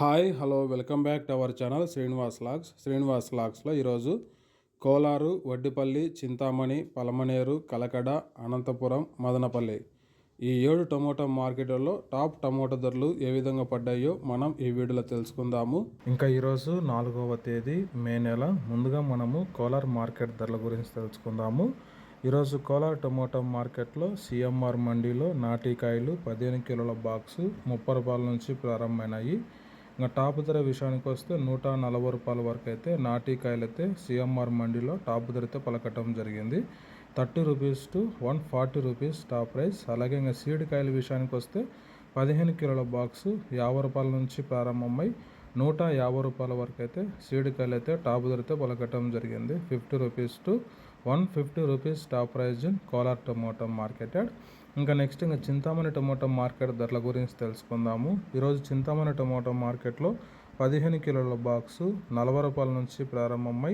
Hi hello welcome back to our channel Srinivas logs. Srinivas లాగ్స్లో ఈరోజు కోలారు వడ్డిపల్లి చింతామణి పలమనేరు కలకడ అనంతపురం మదనపల్లి ఈ ఏడు టమోటా మార్కెట్లలో టాప్ టమోటా ధరలు ఏ విధంగా పడ్డాయో మనం ఈ వీడియోలో తెలుసుకుందాము. ఇంకా ఈరోజు నాలుగవ తేదీ మే నెల. ముందుగా మనము కోలార్ మార్కెట్ ధరల గురించి తెలుసుకుందాము. ఈరోజు కోలార్ టమోటా మార్కెట్లో సిఎంఆర్ మండీలో నాటికాయలు పదిహేను కిలోల బాక్సు ముప్పై రూపాయల నుంచి ప్రారంభమైనాయి. ఇంకా టాప్ ధర విషయానికి వస్తే నూట నలభై రూపాయల వరకు అయితే నాటికాయలు అయితే సిఎంఆర్ మండీలో టాప్ ధర అయితే పలకటం జరిగింది. Thirty rupees to one forty rupees top price. అలాగే ఇంకా సీడ్ కాయల విషయానికి వస్తే పదిహేను కిలోల బాక్సు యాభై రూపాయల నుంచి ప్రారంభమై నూట యాభై రూపాయల వరకు అయితే సీడ్ కాయలు అయితే టాప్ ధరతో పలకటం జరిగింది. Fifty rupees to one fifty rupees top price Kolar tomato marketed. ఇంకా నెక్స్ట్ ఇంకా చింతామణి టొమాటో మార్కెట్ ధరల గురించి తెలుసుకుందాము. ఈరోజు చింతామణి టొమాటో మార్కెట్లో పదిహేను కిలోల బాక్సు నలభై రూపాయల నుంచి ప్రారంభమై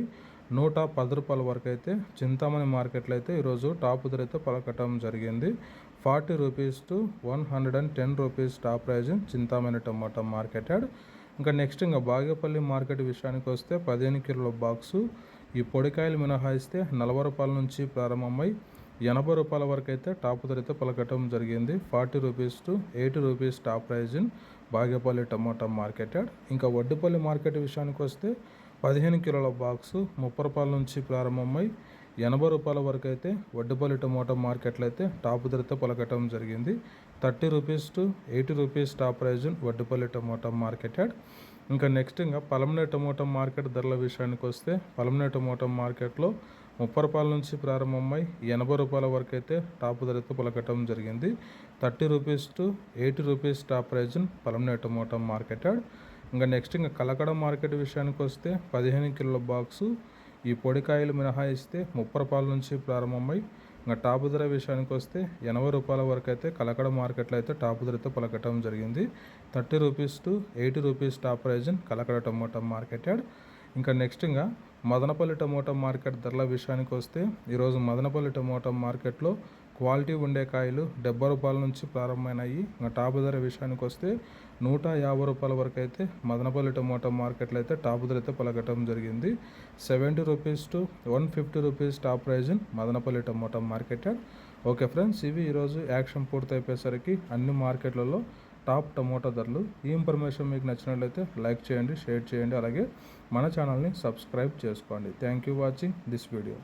నూట పది రూపాయల వరకు అయితే చింతామణి మార్కెట్లో అయితే ఈరోజు టాప్ ధర అయితే పలకటం జరిగింది. Forty rupees to one hundred and ten rupees top price Chintamani tomato marketed. ఇంకా నెక్స్ట్ ఇంకా బాగేపల్లి మార్కెట్ విషయానికి వస్తే పదిహేను కిలోల బాక్సు ఈ పొడికాయలు మినహాయిస్తే నలభై రూపాయల నుంచి ప్రారంభమై ఎనభై రూపాయల వరకు అయితే టాప్ ధర పలకటం జరిగింది. Forty rupees to eighty rupees top price in Bagepalli tomato marketed. ఇంకా వడ్డుపల్లి మార్కెట్ విషయానికి వస్తే పదిహేను కిలోల బాక్సు ముప్పై రూపాయల నుంచి ప్రారంభమై ఎనభై రూపాయల వరకు అయితే వడ్డుపల్లి టమోటా మార్కెట్లో అయితే టాప్ ధరతో పలకటం జరిగింది. Thirty rupees to eighty rupees top price Vaddupalli tomato marketed. ఇంకా నెక్స్ట్ ఇంకా పలమనే టమోటా మార్కెట్ ధరల విషయానికి వస్తే పలమనే టమోటా మార్కెట్లో ముప్పై రూపాయల నుంచి ప్రారంభమై ఎనభై రూపాయల వరకు అయితే టాప్ ధరతో పలకటం జరిగింది. Thirty rupees to eighty rupees top price Palamaner tomato marketed ఇంకా నెక్స్ట్ ఇంకా కలకడ మార్కెట్ విషయానికి వస్తే పదిహేను కిలోల బాక్సు ఈ పొడికాయలు మినహాయిస్తే ముప్పై రూపాయల నుంచి ప్రారంభమై ఇంకా టాప్ ధర విషయానికి వస్తే ఎనభై రూపాయల వరకు అయితే కలకడ మార్కెట్లో అయితే టాప్ ధరతో పలకటం జరిగింది. Thirty rupees to eighty rupees top price Kalakada tomato marketed ఇంకా నెక్స్ట్ ఇంకా మదనపల్లి టమోటా మార్కెట్ ధరల విషయానికి వస్తే ఈరోజు మదనపల్లి టమోటా మార్కెట్లో క్వాలిటీ ఉండే కాయలు డెబ్బై రూపాయల నుంచి ప్రారంభమైనాయి. ఇంకా టాప్ ధర విషయానికి వస్తే నూట యాభై రూపాయల వరకు అయితే మదనపల్లి టమోటా మార్కెట్లో అయితే టాప్ ధర అయితే పలకటం జరిగింది. Seventy rupees to one fifty rupees top price Madanapalle tomato market. Okay friends ఇవి ఈరోజు యాక్షన్ పూర్తయిపోయేసరికి అన్ని మార్కెట్లలో టాప్ టమోటా ధరలు. ఈ ఇన్ఫర్మేషన్ మీకు నచ్చినట్లయితే లైక్ చేయండి షేర్ చేయండి అలాగే మన ఛానల్ని సబ్స్క్రైబ్ చేసుకోండి. Thank you watching this video.